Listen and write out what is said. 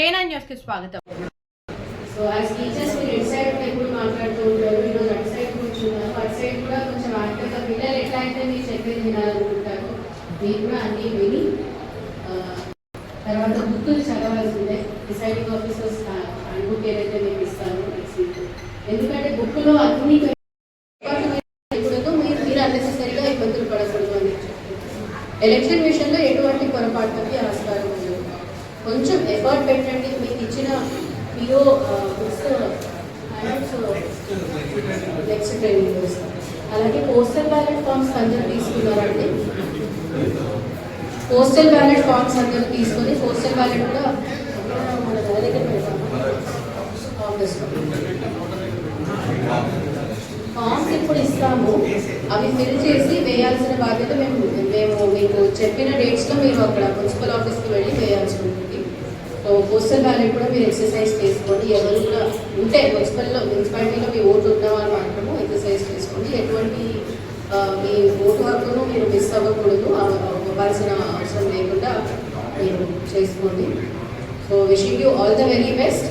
న్యూస్కి స్వాగతం. So as teachers మీరు ఇటు సైడ్ ఎప్పుడు మాట్లాడుతూ ఉంటారు. ఈరోజు అటు సైడ్ కూర్చున్నారు అటు సైడ్ కూడా కొంచెం యాక్టివ్గా పిల్లలు ఎట్లా అయితే మీరు చెప్పేది వినాలనుకుంటారు. మీరు కూడా అన్నీ విని తర్వాత బుక్కులు చదవాల్సిందే. డిసైడింగ్ ఆఫీసర్స్ హ్యాండ్బుక్ ఏదైతే మీకు ఇస్తాను నెక్స్ట్ వీక్ ఎందుకంటే బుక్లో అన్ని మీరు మీరు అన్నెసెసరీగా ఇబ్బందులు పడకూడదు అని ఎలక్షన్ విషయంలో ఎటువంటి పొరపాటుకి కొంచెం ఎఫర్ట్ పెట్టండి. మీకు ఇచ్చిన పిఓ బుక్స్ నెక్స్ట్ ట్రైనింగ్ అలాగే పోస్టల్ బ్యాలెట్ ఫామ్స్ అందరూ తీసుకున్నారండి. పోస్టల్ బ్యాలెట్ ఫామ్స్ అందరూ తీసుకొని పోస్టల్ బ్యాలెట్ కూడా మన దగ్గర పెడతాము ఆఫీస్లో ఫామ్స్ ఇప్పుడు ఇస్తాము. అవి ఫిల్ చేసి వేయాల్సిన బాధ్యత మేము మేము మీకు చెప్పిన డేట్స్లో మీరు అక్కడ మున్సిపల్ ఆఫీస్కి వెళ్ళి వేయాల్సి ఉంటుంది. సో పోస్టల్ బ్యాలెట్ కూడా మీరు ఎక్సర్సైజ్ చేసుకోండి. ఎవరు కూడా ఉంటే మున్సిపల్లో మున్సిపాలిటీలో మీ ఓటు ఉన్న మాత్రము ఎక్సర్సైజ్ చేసుకోండి. ఎటువంటి మీ ఓటు హక్కును మీరు మిస్ అవ్వకూడదు. అవ్వాల్సిన అవసరం లేకుండా మీరు చేసుకోండి. So wishing you all the very best